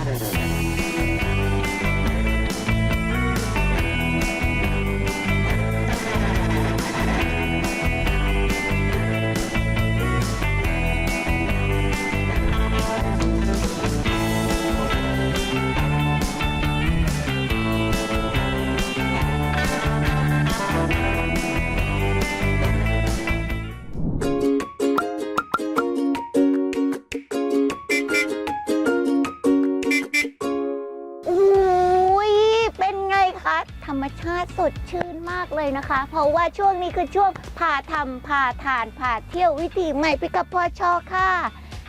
อุ้ มชาติสดชื่นมากเลยนะคะ เพราะว่าช่วงนี้คือช่วงพาทำพาทานพาเที่ยววิถีใหม่ไปกับพ่อชอค่ะ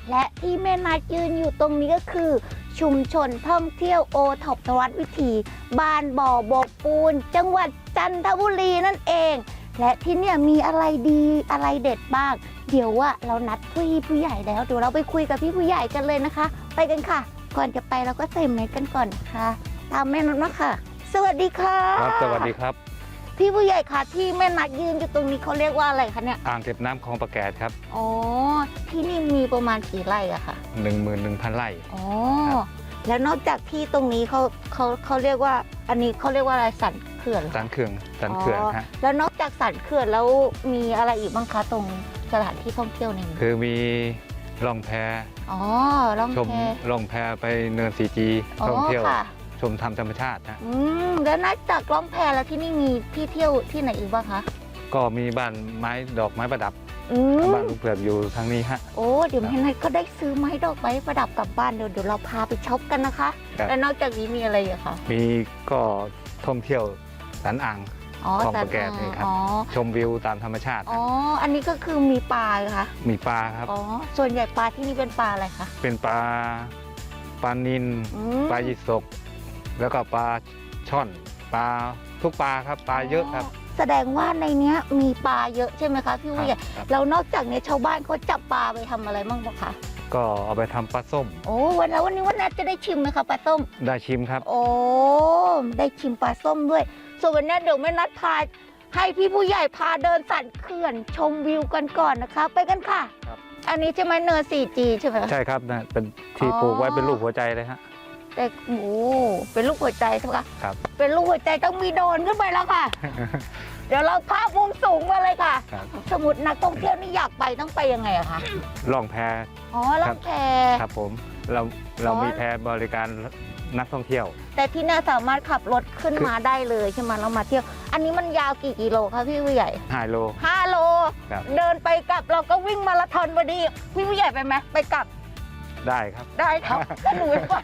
และที่แม่นัดยืนอยู่ตรงนี้ก็คือ ชุมชนท่องเที่ยวโอท็อปนวัดวิถีบ้านบ่อบกปูน จังหวัดจันทบุรีนั่นเอง และที่เนี่ยมีอะไรดีอะไรเด็ดบ้าง เดี๋ยวว่าเรานัดพี่ผู้ใหญ่แล้วเดี๋ยวเราไปคุยกับพี่ผู้ใหญ่กันเลยนะคะ ไปกันค่ะ ก่อนจะไปเราก็ใส่เม็ดกันก่อนนะคะตามแม่นัดมาค่ะ สวัสดีค่ะครับสวัสดีครับ พี่ผู้ใหญ่ค่ะที่แม่นัดยืนอยู่ตรงนี้เขาเรียกว่าอะไรคะเนี่ยอ่างเก็บน้ำคลองประแกดครับอ๋อที่นี่มีประมาณกี่ไร่อะค่ะ11,000 ไร่ อ๋อครับ แล้วนอกจากที่ตรงนี้เขาเขาเขาเรียกว่า อันนี้เขาเรียกว่าอะไรสันเขื่อนเหรอสันเขื่อนสันเขื่อนฮะแล้วนอกจากสันเขื่อนแล้วมีอะไรอีกบ้างคะตรงสถานที่ท่องเที่ยวในนี้คือมีล่องแพอ๋อล่องชมแพล่องแพไปเนินสีจีอ๋อท่องเที่ยว ค่ะ ชมธรรมธรรมชาติฮะอืมแล้วนอกจากล่องแพแล้วที่นี่มีที่เที่ยวที่ไหนอีกบ้างคะก็มีบ้านไม้ดอกไม้ประดับอืมบ้านลูกเผือกอยู่ทางนี้ฮะ โอ้เดี๋ยวแม่นัทก็ได้ซื้อไม้ดอกไม้ประดับกลับบ้านเดี๋ยวเดี๋ยวเราพาไปช็อปกันนะคะครับ แล้วนอกจากนี้มีอะไรอีกคะมีก็ท่องเที่ยวสันอ่าง อ๋อคลองแต่ประแกศนี่ครับ อ๋อชมวิวตามธรรมชาติอ๋อฮะอันนี้ก็คือมีปลาเหรอคะมีปลาครับ อ๋อส่วนใหญ่ปลาที่นี่เป็นปลาอะไรคะเป็นปลาปลานินอืมปลายิสก แล้วก็ปลาช่อนปลาทุกปลาครับปลาเยอะครับ แสดงว่าในเนี้ยมีปลาเยอะใช่ไหมคะพี่ผู้ใหญ่ครับ แล้วนอกจากเนี้ยชาวบ้านเขาจับปลาไปทำอะไรบ้างปะคะก็เอาไปทำปลาส้มโอ้วันแล้ววันนี้วันนัทจะได้ชิมไหมคะปลาส้ม ได้ชิมครับ โอ้ได้ชิมปลาส้มด้วย ส่วนวันนี้เดี๋ยวแม่นัดพาให้พี่ผู้ใหญ่พาเดินสันเขื่อนชมวิวกันก่อนนะคะ ไปกันค่ะ ครับ อันนี้ใช่ไหมเนิน 4G ใช่ไหมคะ ใช่ครับนะเป็นที่อ๋อปลูกไว้เป็นรูปหัวใจเลยฮะ แต่โอ้เป็นลูกหัวใจใช่ไหมคะครับ เป็นลูกหัวใจต้องมีโดรนขึ้นไปแล้วค่ะ เดี๋ยวเราภาพมุมสูงมาเลยค่ะ ครับ สมมตินักท่องเที่ยวนี่อยากไปต้องไปยังไงอะคะล่องแพอ๋อล่องแพ ครับผมเราเราอ๋อ มีแพบริการนักท่องเที่ยว แต่ที่น่าสามารถขับรถขึ้นมาได้เลยใช่ไหมเรามาเที่ยว อันนี้มันยาวกี่กิโลคะพี่ผู้ใหญ่5โล5โล ครับ เดินไปกลับเราก็วิ่งมาราธอนพอดีพี่ผู้ใหญ่ไปไหมไปกลับ ได้ครับ ได้ครับถ้าหนูไม่ไป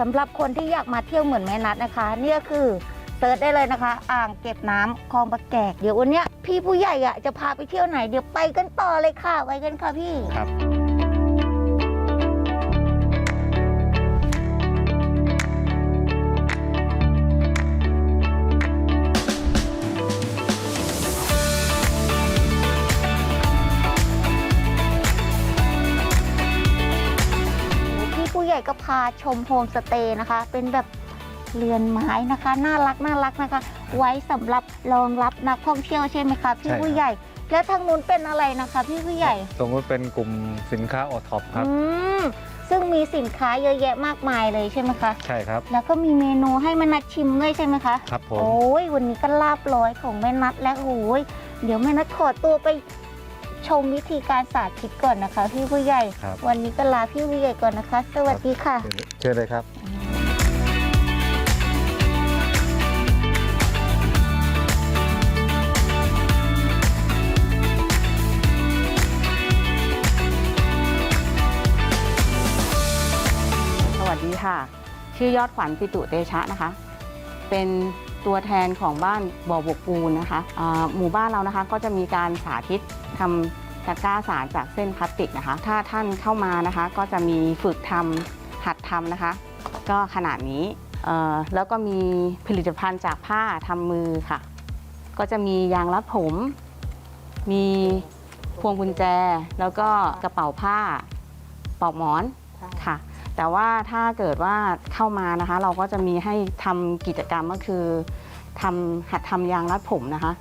สำหรับคนที่อยากมาเที่ยวเหมือนแม่นัดนะคะ เนี่ยคือเซิร์ชได้เลยนะคะ อ่างเก็บน้ำคลองประแกก เดี๋ยววันเนี้ยพี่ผู้ใหญ่อะจะพาไปเที่ยวไหน เดี๋ยวไปกันต่อเลยค่ะ ไปกันค่ะพี่ ครับาชมโฮมสเตย์นะคะ เป็นแบบเรือนไม้นะคะ น่ารักน่ารักนะคะ ไว้สำหรับรองรับนักท่องเที่ยวใช่ไหมคะพี่ใช่ครับผู้ใหญ่ แล้วทางนู้นเป็นอะไรนะคะ พี่ผู้ใหญ่สมมติเป็นกลุ่มสินค้าโอท็อปครับ อืมซึ่งมีสินค้าเยอะแยะมากมายเลยใช่ไหมคะ ใช่ครับ แล้วก็มีเมนูให้มานัดชิมด้วยใช่ไหมคะ ครับผม โอ้ยวันนี้ก็ลาบร้อยของแม่นัดแล้วโอ้ยเดี๋ยวแม่นัดขอตัวไป ชมวิธีการสาธิตก่อนนะคะ พี่ผู้ใหญ่ ครับ วันนี้ก็ลาพี่ผู้ใหญ่ก่อนนะคะ สวัสดีค่ะ เชิญเลยครับ สวัสดีค่ะ ชื่อยอดขวัญปิตุเตชะนะคะ เป็น ตัวแทนของบ้านบ่อบกปูนนะคะอ่าหมู่บ้านเรานะคะก็จะมีการสาธิตทำตะกร้าสารจากเส้นพลาสติกนะคะ ถ้าท่านเข้ามานะคะ ก็จะมีฝึกทำหัดทำนะคะ ก็ขนาดนี้แล้วก็มีผลิตภัณฑ์จากผ้าทำมือค่ะ ก็จะมียางรัดผม มีพวงกุญแจ แล้วก็กระเป๋าผ้าปลอกหมอนค่ะ แต่ว่าถ้าเกิดว่าเข้ามานะคะ เราก็จะมีให้ทำกิจกรรมก็คือทำหัดทำยางรัดผมนะคะ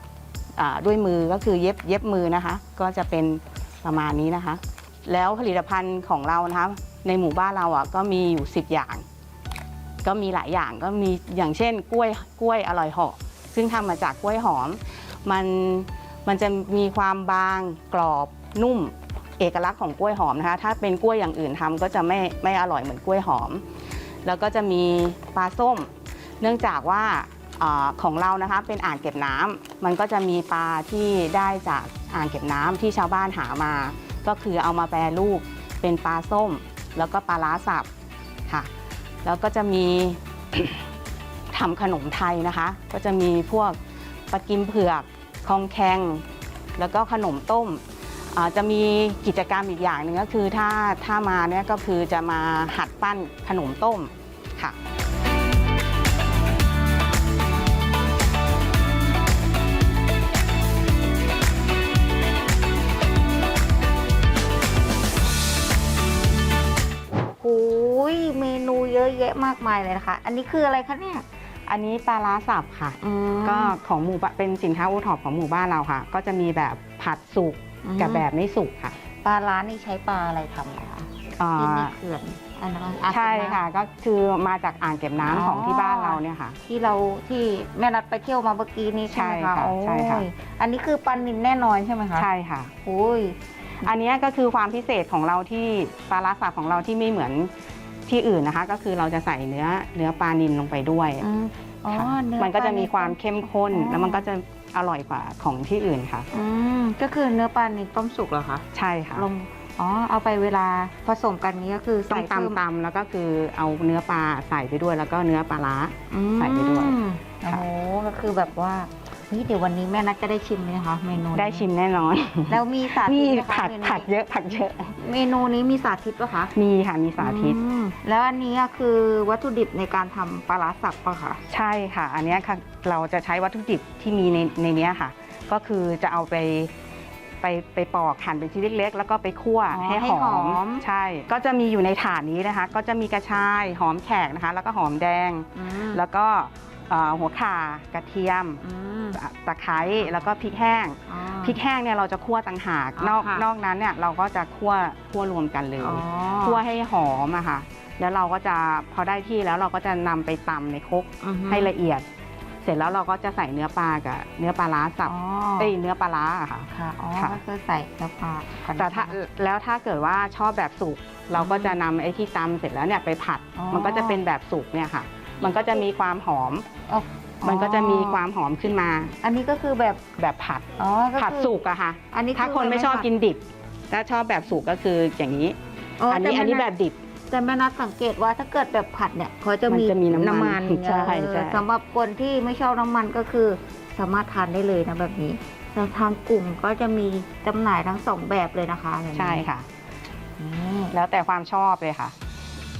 ด้วยมือก็คือเย็บเย็บมือนะคะ ก็จะเป็นประมาณนี้นะคะ แล้วผลิตภัณฑ์ของเรานะคะในหมู่บ้านเราอะก็มีอยู่ 10 อย่าง ก็มีหลายอย่างก็มีอย่างเช่น กล้วยกล้วยอร่อยหาะซึ่งทำมาจากกล้วยหอม มันมันจะมีความบางกรอบนุ่ม เอกลักษณ์ของกล้วยหอมนะคะ ถ้าเป็นกล้วยอย่างอื่นทำก็จะไม่ไม่อร่อยเหมือนกล้วยหอม แล้วก็จะมีปลาส้ม เนื่องจากว่าอของเรานะคะเป็นอ่างเก็บน้ำมันก็จะมีปลาที่ได้จากอ่างเก็บน้ำที่ชาวบ้านหามา ก็คือเอามาแปรรูปเป็นปลาส้ม แล้วก็ปลาล้าสับค่ะ แล้วก็จะมีทำขนมไทยนะคะ ก็จะมีพวกปลากิมเผือกคองแคงแล้วก็ขนมต้ม จะมีกิจกรรมอีกอย่างหนึ่งก็คือถ้าถ้ามาเนี่ยก็คือจะมาหัดปั้นขนมต้มค่ะหูยเมนูเยอะแยะมากมายเลยนะคะ อันนี้คืออะไรคะเนี่ย อันนี้ปลาล้าสับค่ะ ก็ของหมู่บ้านเป็นสินค้าโอท็อปของหมู่บ้านเราค่ะ ก็จะมีแบบผัดสุก กับแบบไม่สุกค่ะปลาร้านนี่ใช้ปลาอะไรทำนะคะอ่าที่ในเขื่อนอันนั้นอ่างเก็บน้ำใช่ค่ะ ก็คือมาจากอ่างเก็บน้ำอ๋อของที่บ้านเราเนี่ยค่ะ ที่เราที่แม่นัดไปเที่ยวมาเมื่อกี้นี้ใช่ไหมใช่ค่ะคะโอ้ใช่ค่ะยอันนี้คือปลานินแน่นอนใช่ไหมคะใช่ค่ะโอ้ยอันเนี้ยก็คือความพิเศษของเราที่ปลาล้าสับของเราที่ไม่เหมือนที่อื่นนะคะ ก็คือเราจะใส่เนื้อเนื้อปลานิลลงไปด้วยอืมอ๋อค่ะเนื้อมันก็จะปลมีความเข้มข้นอ๋อแล้วมันก็จะ อร่อยกว่าของที่อื่นค่ะ อืมก็คือเนื้อปลานิลต้มสุกเหรอคะใช่ค่ะลงอ๋อเอาไปเวลาผสมกันนี้ก็คือต้อใส่งเพิ่มตำๆแล้วก็คือเอาเนื้อปลาใส่ไปด้วยแล้วก็เนื้อปลาร้า อืมใส่ไปด้วยโอ้ค่ะ โหก็คือแบบว่า เฮ้ยเดี๋ยววันนี้แม่นัดจะได้ชิมไหมนะคะเมนูนี้ได้ชิมแน่นอน แล้วมีสาธินี่ตไหมคะผักเมนูผักเยอะผักเยอะ เมนูนี้มีสาธิตปะคะมีค่ะมีสาธิต อืมแล้วอันนี้อะคือวัตถุดิบในการทำปลาร้าสับปะคะใช่ค่ะ อันเนี้ยค่ะเราจะใช้วัตถุดิบที่มีในในเนี้ยค่ะ ก็คือจะเอาไปไปไปปอกหั่นเป็นชิ้นเล็กๆ แล้วก็ไปคั่วอ๋อให้ให้หหออมมใช่ ก็จะมีอยู่ในถาดนี้นะคะ ก็จะมีกระชายหอมแขกนะคะ แล้วก็หอมแดง อืมแล้วก็ เอ่อหัวข่ากระเทียมอืม ตะไคร้แล้วก็พริกแห้งอ๋อ พริกแห้งเนี่ยเราจะคั่วต่างหากอ๋อนอกค่ะ นอกนั้นเนี่ยเราก็จะคั่วคั่วรวมกันเลยอ๋อคั่วให้หอมอะค่ะ แล้วเราก็จะพอได้ที่แล้วเราก็จะนำไปตำในครกอือฮึให้ละเอียด เสร็จแล้วเราก็จะใส่เนื้อปลากับเนื้อปลาร้าสับอ๋อเอ้ยเนื้อปลาร้าอะค่ะ ค่ะอ๋อค่ะ ก็คือใส่เนื้อปลาก่อน แต่ถ้านะคะแล้วถ้าเกิดว่าชอบแบบสุกเราก็จะนำไอ้ที่ตำเสร็จแล้วเนี่ยไปผัด อ๋อ มันก็จะเป็นแบบสุกเนี่ยค่ะ มันก็จะมีความหอม อ๋อมันก็จะมีความหอมขึ้นมา อันนี้ก็คือแบบแบบผัด อ๋อก็คือผัดสุกอะค่ะ อันนี้ถ้าคนไม่ชอบกินดิบ ถ้าชอบแบบสุกก็คืออย่างนี้อ๋ออันแต่นี้อันนี้แม่แบนัดบดิบ แต่แม่นัดสังเกตว่าถ้าเกิดแบบผัดเนี่ยเขาจะมีมันจะมีน้ำมันเออใช่ใช่ สำหรับคนที่ไม่ชอบน้ำมันก็คือสามารถทานได้เลยนะแบบนี้แต่ทางกลุ่มก็จะมีจำหน่ายทั้งสองแบบเลยนะคะแบบนี้ใช่ค่ะนี่แล้วแต่ความชอบเลยค่ะ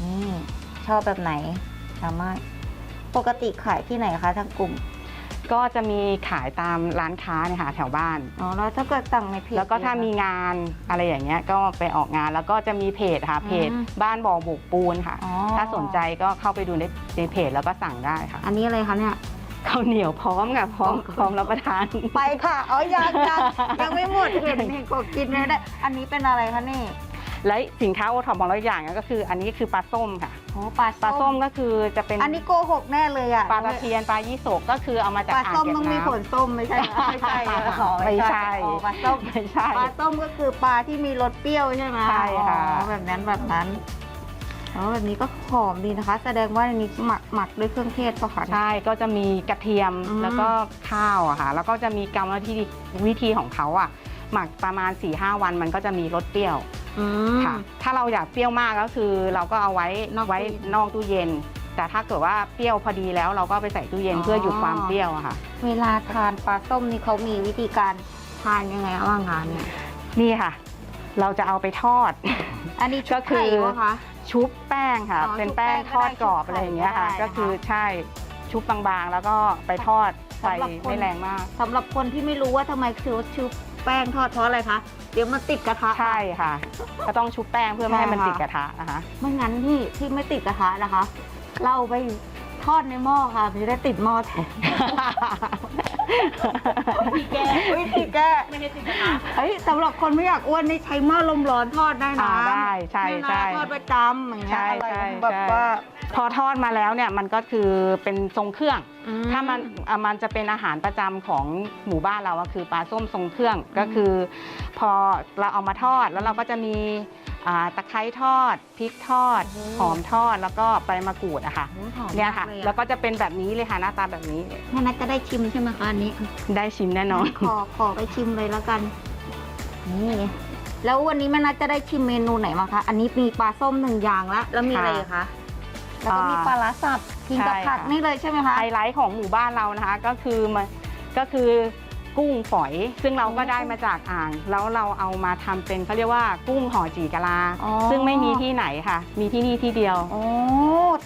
นี่ชอบแบบไหน สามารถ ปกติขายที่ไหนคะทางกลุ่ม ก็จะมีขายตามร้านค้าเนี่ยค่ะแถวบ้าน อ๋อแล้วถ้าเกิดสั่งในเพจแล้วก็ถ้ามีงานอะไรอย่างเงี้ยก็ไปออกงานแล้วก็จะมีเพจค่ะเพจอืมบ้านบ่อบุกปูนค่ะ อ๋อถ้าสนใจก็เข้าไปดูในในเพจแล้วก็สั่งได้ค่ะอันนี้อะไรคะเนี่ย ข้าวเหนียวพร้อมค่ะพร้อมพร้อมรับประทาน ไปค่ะ อ๋อยังยังยังไม่หมดเห็นเห็นกดกินไม่ได้ อันนี้เป็นอะไรคะนี่ และสินค้าโอท็อปของเราอีกอย่างก็คือ อันนี้คือปลาส้มค่ะโอ้ปลาปลาส้มก็คือจะเป็นอันนี้โกหกแน่เลยอะปลาตะเพียนปลายี่สกก็คือเอามาจากปลาอ่างส้มเก็บต้องมีน้ำผลส้มไม่ใช่เหรอไม่ใช่เหรออ๋อไม่ใช่อ๋อปลาส้มไม่ใช่ ปลาส้มก็คือปลาที่มีรสเปรี้ยวใช่ไหมใช่ค่ะ อ๋อแบบนั้นแบบนั้นอ๋อแบบนี้ก็หอมดีนะคะ แสดงว่าอันนี้หมักหมักด้วยเครื่องเทศปะคะ ใช่ก็จะมีกระเทียมอืม แล้วก็ข้าวอะค่ะ แล้วก็จะมีกรรมวิธีวิธีของเขาอะหมักประมาณ4-5วันมันก็จะมีรสเปรี้ยว อืม ค่ะ ถ้าเราอยากเปรี้ยวมากก็คือเราก็เอาไว้นอกตู้ไว้นอกตู้เย็น แต่ถ้าเกิดว่าเปรี้ยวพอดีแล้วเราก็ไปใส่ตู้เย็นอ๋อ เพื่อหยุดความเปรี้ยวอะค่ะ เวลาทานปลาส้มนี่เขามีวิธีการทานยังไงบ้างคะเนี่ยนี่ค่ะ เราจะเอาไปทอด อันนี้ชุก็บคือ ไข่วะคะ ชุบแป้งค่ะ อ๋อเป็นแป้งชุบแป้งทอดกรอบก็ได้อะไรอย่างเงี้ยค่ะ ชุบไข่ก็ได้ก็คือใช่ชุบบางๆ แล้วก็ไปทอดไฟสำหรับคน ไม่แรงมาก สำหรับคนที่ไม่รู้ว่าทำไมคือชุบ แป้งทอดเพราะอะไรคะ เดี๋ยวมันติดกระทะ ใช่ค่ะ ก็ต้องชุบแป้งเพื่อไม่ให้มันใช่ค่ะติดกระทะนะคะ ไม่งั้นที่ที่ไม่ติดกระทะนะคะ เราไปทอดในหม้อค่ะมันจะได้ติดหม้อแทน วิธีแก้วิธีแก้ไม่ใช่สิคะเฮ้ยสำหรับคนไม่อยากอ้วนนี่ใช้หม้อลมร้อนทอดได้นะอ่าได้ใช่เนี่ยนะใช่ ทอดประจำอย่างเงี้ยใช่อะไรใช่แบบใช่ว่าพอทอดมาแล้วเนี่ยมันก็คือเป็นทรงเครื่อง อืถ้ามันอะมันจะเป็นอาหารประจำของหมู่บ้านเราอะคือปลาส้มทรงเครื่องก็คือ พอเราเอามาทอดแล้วเราก็จะมี อ่าตะไคร้ทอดพริกทอดหอมทอดแล้วก็ใบมะกรูดอะค่ะโอ้หอมเนี่ยค่ะ มากลแล้วก็จะเป็นแบบนี้เลยค่ะหน้าตาแบบนี้แม่นัทจะได้ชิมใช่ไหมคะอันนี้ ได้ชิมแน่นอน ขอขอไปชิมเลยแล้วกัน นี่ แล้ววันนี้แม่นัทจะได้ชิมเมนูไหนมางคะ อันนี้มีปลาส้มหนึ่งอย่างละแล้วมีอะไรอีกคะ แล้วก็มีปลาร้าสับกินกับใช่ผักค่ะ นี่เลยใช่ไหมคะ ไฮไลท์ของหมู่บ้านเรานะคะ ก็คือมันก็คือ กุ้งฝอย ซึ่งเราก็ได้มาจากอ่าง แล้วเราเอามาทำเป็นเขาเรียกว่ากุ้งห่อจีกะลา อ๋อ ซึ่งไม่มีที่ไหนค่ะ มีที่นี่ที่เดียว โอ้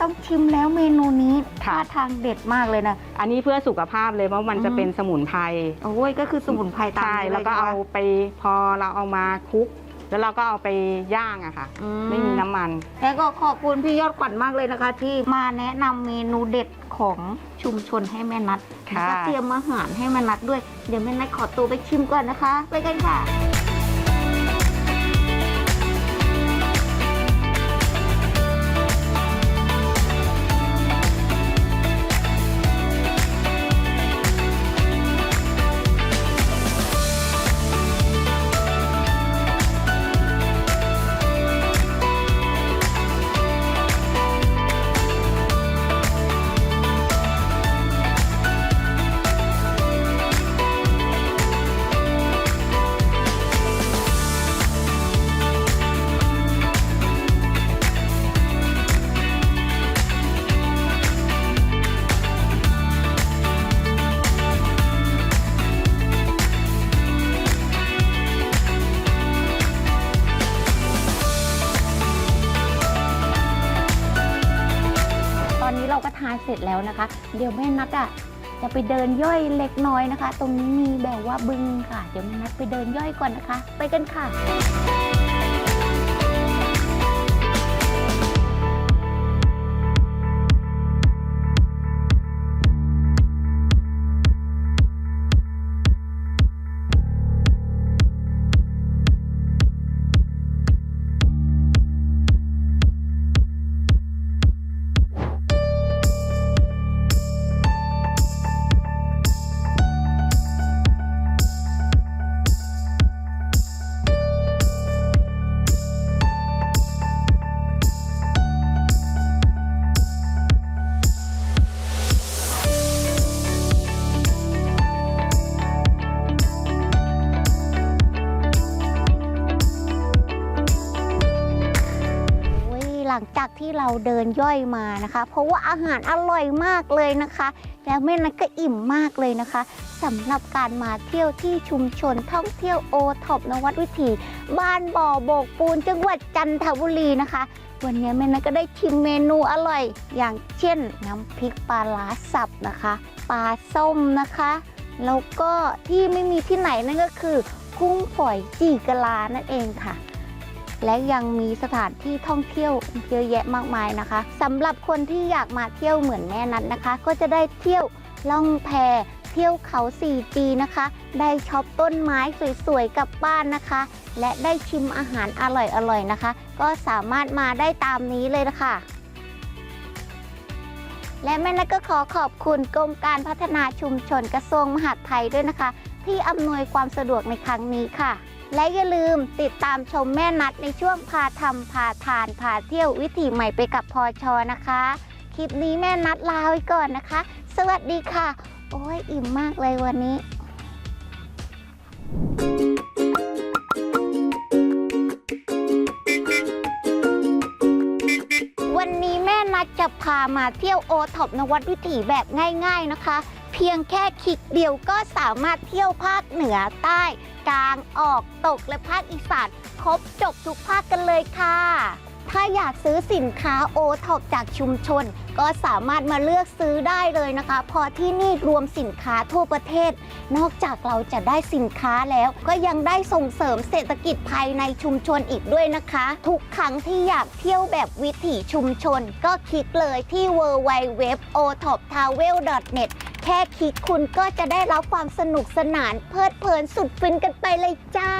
ต้องชิมแล้วเมนูนี้ค่ะ ท่าทางเด็ดมากเลยนะ อันนี้เพื่อสุขภาพเลยเพราะมันจะอืมเป็นสมุนไพรโอ้ยก็คือสมุนไพรตามใช่นี้แล้วก็ยเอาไปพอเราเอามาคลุก แล้วเราก็เอาไปย่างอะค่ะ อืไม่มีน้ำมัน แล้วก็ขอบคุณพี่ยอดขวัญมากเลยนะคะ ที่มาแนะนำเมนูเด็ด ของชุมชนให้แม่นัดค่ะ แล้วก็เตรียมอาหารให้แม่นัดด้วย เดี๋ยวแม่นัดขอตัวไปชิมก่อนนะคะ ไปกันค่ะ แล้วนะคะ เดี๋ยวแม่นัดอะจะไปเดินย่อยเล็กน้อยนะคะ ตรงนี้มีแบบว่าบึงค่ะ เดี๋ยวแม่นัดไปเดินย่อยก่อนนะคะ ไปกันค่ะ ที่เราเดินย่อยมานะคะ เพราะว่าอาหารอร่อยมากเลยนะคะ แล้วแม่นัทก็อิ่มมากเลยนะคะสำหรับการมาเที่ยวที่ชุมชนท่องเที่ยวโอท็อปนวัดวิถี บ้านบ่อโบกปูนจังหวัดจันทบุรีนะคะ วันนี้แม่นัทก็ได้ชิมเมนูอร่อย อย่างเช่น น้ำพริกปลาล้าสับนะคะปลาส้มนะคะแล้วก็ที่ไม่มีที่ไหนนั่นก็คือ กุ้งฝอยจีกะลานั่นเองค่ะ และยังมีสถานที่ท่องเที่ยวเยอะแยะมากมายนะคะสำหรับคนที่อยากมาเที่ยวเหมือนแม่นัทนะคะ ก็จะได้เที่ยวล่องแพเที่ยวเขา 4G นะคะ ได้ช็อปต้นไม้สวยๆกลับบ้านนะคะ และได้ชิมอาหารอร่อยๆนะคะ ก็สามารถมาได้ตามนี้เลยนะคะ และแม่นัทก็ขอขอบคุณกรมการพัฒนาชุมชนกระทรวงมหาดไทยด้วยนะคะ ที่อำนวยความสะดวกในครั้งนี้ค่ะ และอย่าลืมติดตามชมแม่นัดในช่วงพาทำพาทานพาเที่ยววิถีใหม่ไปกับพอชอนะคะ คลิปนี้แม่นัดลาไว้ก่อนนะคะ สวัสดีค่ะ โอ้ยอิ่มมากเลยวันนี้วันนี้แม่นัดจะพามาเที่ยวโอท็อปนวัดวิถีแบบง่าย ๆนะคะ เพียงแค่คลิกเดียวก็สามารถเที่ยวภาคเหนือใต้กลางออกตกและภาคอีสานครบจบทุกภาคกันเลยค่ะ ถ้าอยากซื้อสินค้าโอท็อปจากชุมชน ก็สามารถมาเลือกซื้อได้เลยนะคะเพราะที่นี่รวมสินค้าทั่วประเทศ นอกจากเราจะได้สินค้าแล้วก็ยังได้ส่งเสริมเศรษฐกิจภายในชุมชนอีกด้วยนะคะ ทุกครั้งที่อยากเที่ยวแบบวิถีชุมชน ก็คลิกเลยที่ w w w o t o p t r a v e l n e t แค่คลิกคุณก็จะได้รับความสนุกสนานเพลิดเพลินสุดฟินกันไปเลยจ้า